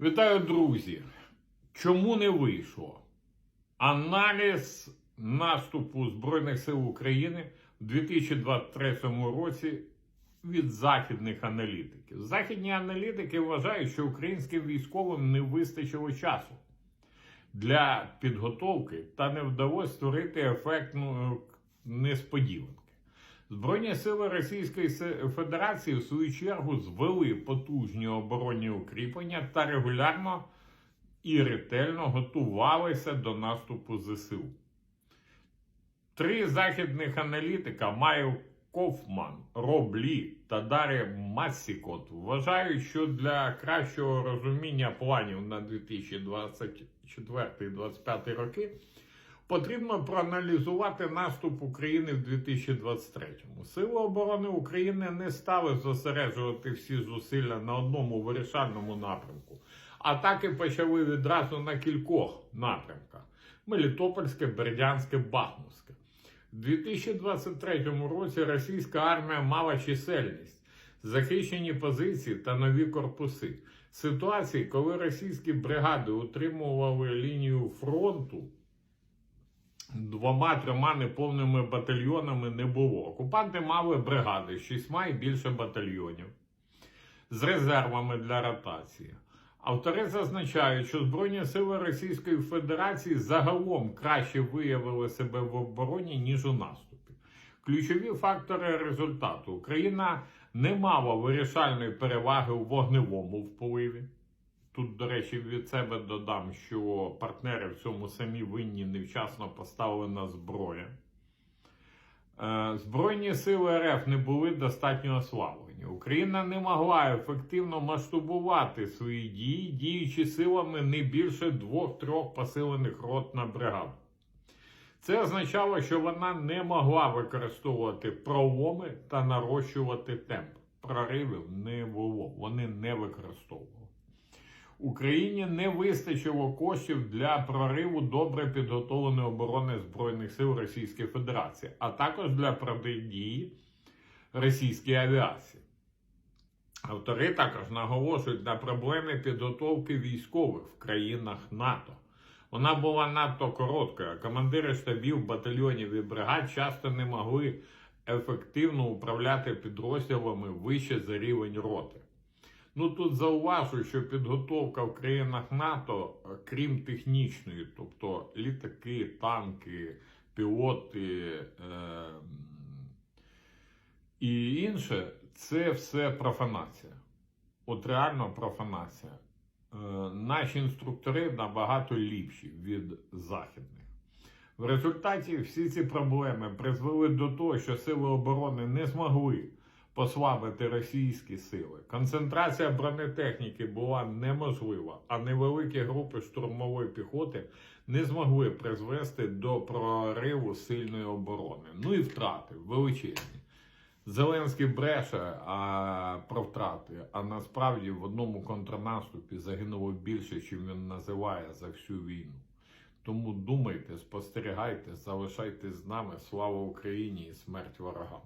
Вітаю, друзі! Чому не вийшло? Аналіз наступу Збройних сил України в 2023 році від західних аналітиків. Західні аналітики вважають, що українським військовим не вистачило часу для підготовки та не вдалося створити ефектну несподіванки. Збройні сили Російської Федерації в свою чергу звели потужні оборонні укріплення та регулярно і ретельно готувалися до наступу ЗСУ. Три західних аналітика Майл Кофман, Роб Лі та Дар'я Массікот вважають, що для кращого розуміння планів на 2024-2025 роки потрібно проаналізувати наступ України в 2023-му. Сили оборони України не стали зосереджувати всі зусилля на одному вирішальному напрямку. Атаки почали відразу на кількох напрямках: Мелітопольське, Бердянське, Бахмутське. У 2023 році російська армія мала чисельність, захищені позиції та нові корпуси. Ситуації, коли російські бригади утримували лінію фронту двома-трьома неповними батальйонами не було. Окупанти мали бригади шістьма і більше батальйонів з резервами для ротації. Автори зазначають, що Збройні сили Російської Федерації загалом краще виявили себе в обороні, ніж у наступі. Ключові фактори результату: Україна не мала вирішальної переваги у вогневому впливі. Тут, до речі, від себе додам, що партнери в цьому самі винні невчасно поставлена зброя. Е, Збройні сили РФ не були достатньо ослаблені. Україна не могла ефективно масштабувати свої дії, діючи силами не більше двох-трьох посилених рот на бригаду. Це означало, що вона не могла використовувати проломи та нарощувати темп. Проривів не було, вони не використовували. Україні не вистачило коштів для прориву добре підготовленої оборони Збройних сил Російської Федерації, а також для протидії російській авіації. Автори також наголошують на проблеми підготовки військових в країнах НАТО. Вона була надто короткою, а командири штабів, батальйонів і бригад часто не могли ефективно управляти підрозділами вище за рівень роти. Ну тут зауважу, що підготовка в країнах НАТО, крім технічної, тобто літаки, танки, пілоти е- і інше, це все профанація. От реально профанація. Е, наші інструктори набагато ліпші від західних. В результаті всі ці проблеми призвели до того, що сили оборони не змогли послабити російські сили. Концентрація бронетехніки була неможлива, а невеликі групи штурмової піхоти не змогли призвести до прориву сильної оборони. Ну і втрати величезні. Зеленський бреше а, про втрати, а насправді в одному контрнаступі загинуло більше, ніж він називає за всю війну. Тому думайте, спостерігайте, залишайтесь з нами. Слава Україні і смерть ворогам!